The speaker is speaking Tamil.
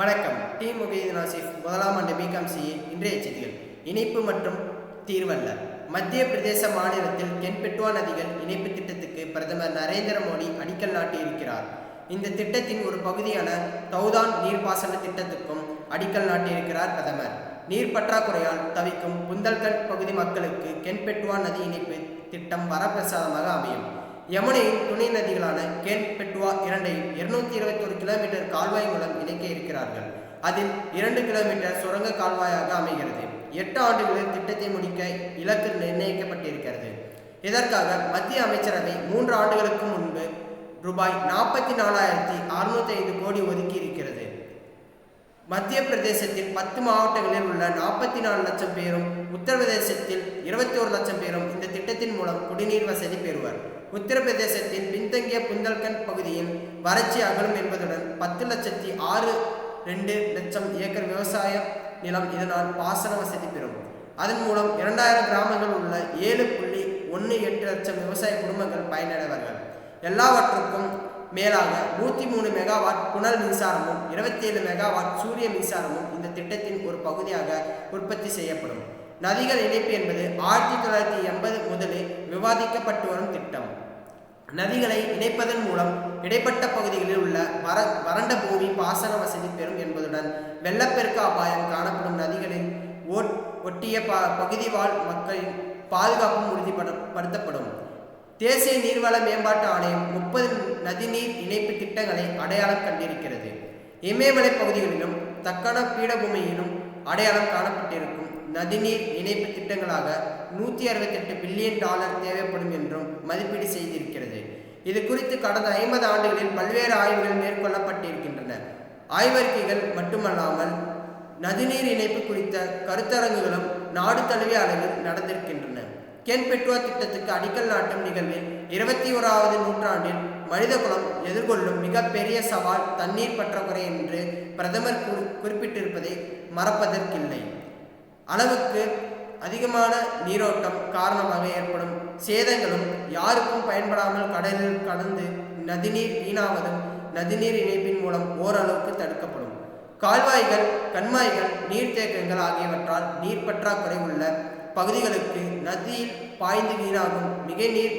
வணக்கம். டி. முகைதீன் ஆசிஃப் முதலாம் ஆண்டு பிகாம் சிஏ இன்றைய செய்திகள். இணைப்பு மற்றும் தீர்வல்ல. மத்திய பிரதேச மாநிலத்தில் கென்பெட்வா நதிகள் இணைப்பு திட்டத்துக்கு பிரதமர் நரேந்திர மோடி அடிக்கல் நாட்டியிருக்கிறார். இந்த திட்டத்தின் ஒரு பகுதியான தௌதான் நீர்ப்பாசன திட்டத்துக்கும் அடிக்கல் நாட்டியிருக்கிறார் பிரதமர். நீர் பற்றாக்குறையால் தவிக்கும் புந்தல்கண்ட் பகுதி மக்களுக்கு கென்பெட்வா நதி இணைப்பு திட்டம் வரப்பிரசாதமாக அமையும். யமுனையின் துணை நதிகளான கேன் பெட்வா இரண்டையும் இருநூத்தி இருபத்தி ஒரு கிலோமீட்டர் கால்வாய் மூலம் இணைக்க இருக்கிறார்கள். அதில் இரண்டு கிலோமீட்டர் சுரங்க கால்வாயாக அமைகிறது. எட்டு ஆண்டுகளில் திட்டத்தை முடிக்க இலக்கு நிர்ணயிக்கப்பட்டிருக்கிறது. இதற்காக மத்திய அமைச்சரவை மூன்று ஆண்டுகளுக்கு முன்பு ரூபாய் நாற்பத்தி நாலாயிரத்தி அறுநூத்தி ஐந்து கோடி ஒதுக்கி இருக்கிறது. மத்திய பிரதேசத்தில் பத்து மாவட்டங்களில் உள்ள நாற்பத்தி நாலு லட்சம் பேரும் உத்தரப்பிரதேசத்தில் இருபத்தி ஒரு லட்சம் பேரும் இந்த திட்டத்தின் மூலம் குடிநீர் வசதி பெறுவர். உத்தரப்பிரதேசத்தின் பின்தங்கிய புந்தல்கண்ட் பகுதியில் வறட்சி அகலும் என்பதுடன் பத்து லட்சத்தி ஆறு ரெண்டு லட்சம் ஏக்கர் விவசாய நிலம் இதனால் பாசன வசதி பெறும். அதன் மூலம் இரண்டாயிரம் கிராமங்கள் உள்ள ஏழு புள்ளி ஒன்று எட்டு லட்சம் விவசாய குடும்பங்கள் பயனடைவார்கள். எல்லாவற்றுக்கும் மேலாக நூற்றி மூணு மெகாவாட் புனல் மின்சாரமும் இருபத்தி ஏழு மெகாவாட் சூரிய மின்சாரமும் இந்த திட்டத்தின் ஒரு பகுதியாக உற்பத்தி செய்யப்படும். நதிகள் இணைப்பு என்பது ஆயிரத்தி விவாதிக்கப்பட்டு வரும் திட்டம். நதிகளை இணைப்பதன் மூலம் இடைப்பட்ட பகுதிகளில் உள்ள வர வறண்ட பூமி பாசன வசதி பெறும் என்பதுடன் வெள்ளப்பெருக்கு அபாயம் காணப்படும் நதிகளில் ஓட் ஒட்டிய ப பகுதி வாழ் மக்களின் பாதுகாப்பும் உறுதிப்படுத்தப்படும் தேசிய நீர்வள மேம்பாட்டு ஆணையம் முப்பது நதிநீர் இணைப்பு திட்டங்களை அடையாளம் கண்டிருக்கிறது. இமயமலை பகுதிகளிலும் தக்கன பீடபூமியிலும் அடையாளம் காணப்பட்டிருக்கும். நதிநீர் இணைப்பு திட்டங்களாக நூற்றி அறுபத்தெட்டு பில்லியன் டாலர் தேவைப்படும் என்றும் மதிப்பீடு செய்திருக்கிறது. இது குறித்து கடந்த ஐம்பது ஆண்டுகளில் பல்வேறு ஆய்வுகள் மேற்கொள்ளப்பட்டிருக்கின்றன. ஆய்வறிக்கைகள் மட்டுமல்லாமல் நதிநீர் இணைப்பு குறித்த கருத்தரங்குகளும் நாடு தழுவிய அளவில் நடந்திருக்கின்றன. கென் பெட்வா திட்டத்துக்கு அடிக்கல் நாட்டும் நிகழ்வில் இருபத்தி ஓராவது நூற்றாண்டில் மனிதகுலம் எதிர்கொள்ளும் மிகப்பெரிய சவால் தண்ணீர் பற்றாக்குறை என்று பிரதமர் குறிப்பிட்டிருப்பதை மறப்பதற்கில்லை. அளவுக்கு அதிகமான நீரோட்டம் காரணமாக ஏற்படும். சேதங்களும் யாருக்கும் பயன்படாமல் கடலில் கடந்து நதிநீர் வீணாவதும் நதிநீர் இணைப்பின் மூலம் ஓரளவுக்கு தடுக்கப்படும். கால்வாய்கள் கண்மாய்கள் நீர்த்தேக்கங்கள் ஆகியவற்றால் நீர் பற்றாக்குறை உள்ள பகுதிகளுக்கு நதியில் பாய்ந்து வீணாகும் மிகை நீர்